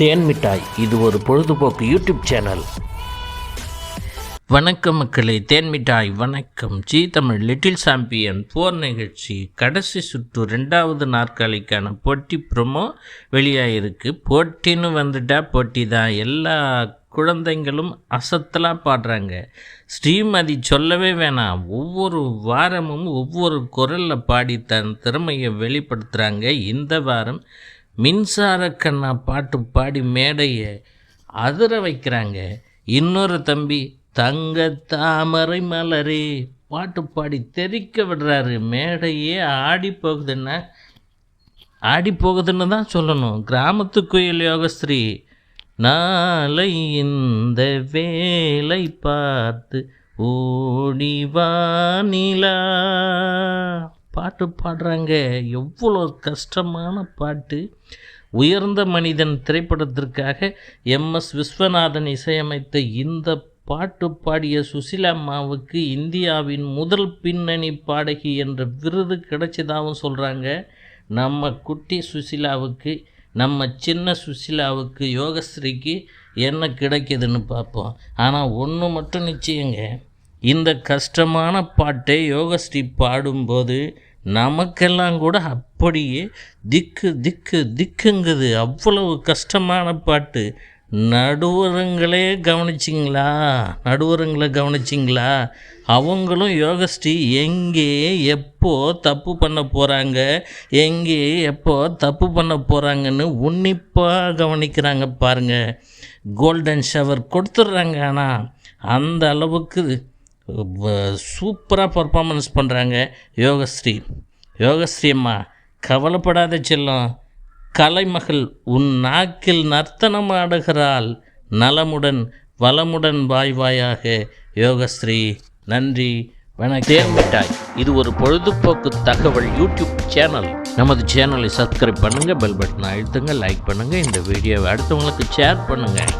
தேன் மிட்டாய். இது ஒரு பொழுதுபோக்கு யூடியூப் சேனல். வணக்கம் மக்களே தேன் மிட்டாய் வணக்கம். ஜி தமிழ் லிட்டில் சாம்பியன் போர் நிகழ்ச்சி கடைசி சுற்று ரெண்டாவது நாற்காலிக்கான போட்டி ப்ரோமோ வெளியாகிருக்கு போட்டின்னு வந்துட்டா போட்டி தான். எல்லா குழந்தைங்களும் அசத்தலாக பாடுறாங்க. ஸ்ரீமதி சொல்லவே வேணாம். ஒவ்வொரு வாரமும் ஒவ்வொரு குரலில் பாடி தன் திறமையை வெளிப்படுத்துகிறாங்க இந்த வாரம் மின்சார கண்ணா பாட்டு பாடி மேடையை அதிர வைக்கிறாங்க. இன்னொரு தம்பி தங்க தாமரை மலரே பாட்டு பாடி தெறிக்க விடுறாரு. மேடையே ஆடி போகுதுன்னா ஆடி போகுதுன்னு தான் சொல்லணும். கிராமத்து கோயில் யோகஸ்ரீ நாளை இந்த வேலை பார்த்து ஓடி வானிலா பாட்டு பாடுறாங்க. எவ்வளோ கஷ்டமான பாட்டு. உயர்ந்த மனிதன் திரைப்படத்திற்காக எம்எஸ் விஸ்வநாதன் இசையமைத்த இந்த பாட்டு பாடிய சுசிலாம்மாவுக்கு இந்தியாவின் முதல் பின்னணி பாடகி என்ற விருது கிடைச்சதாகவும் சொல்கிறாங்க நம்ம குட்டி சுசிலாவுக்கு நம்ம சின்ன சுசிலாவுக்கு யோகஸ்ரீக்கு என்ன கிடைக்குதுன்னு பார்ப்போம். ஆனால் ஒன்று மட்டும் நிச்சயங்க. இந்த கஷ்டமான பாட்டை யோகஸ்ரீ பாடும்போது நமக்கெல்லாம் கூட அப்படியே திக்கு திக்கு திக்குங்குது. அவ்வளவு கஷ்டமான பாட்டு. நடுவரங்களே கவனிச்சிங்களா? நடுவரங்களை கவனிச்சிங்களா? அவங்களும் யோகஸ்ரீ எங்கே எப்போ தப்பு பண்ண போகிறாங்க எங்கே எப்போ தப்பு பண்ண போகிறாங்கன்னு உன்னிப்பாக கவனிக்கிறாங்க பாருங்கள் கோல்டன் ஷவர் கொடுத்துட்றாங்க ஆனால் அந்த அளவுக்கு சூப்பராக பர்ஃபார்மன்ஸ் பண்ணுறாங்க யோகஸ்ரீ. யோகஸ்ரீ அம்மா கவலைப்படாத செல்லம். கலைமகள் உன் நாக்கில் நர்த்தனம் ஆடுகிறாள். நலமுடன் வளமுடன் வாய் வாயாக யோகஸ்ரீ. நன்றி வணக்கம். தேர்மிட்டாய் இது ஒரு பொழுதுபோக்கு தகவல் யூடியூப் சேனல். நமது சேனலை சப்ஸ்கிரைப் பண்ணுங்கள் பெல் பட்டனை அழுத்துங்க லைக் பண்ணுங்கள் இந்த வீடியோவை அடுத்தவங்களுக்கு ஷேர் பண்ணுங்கள்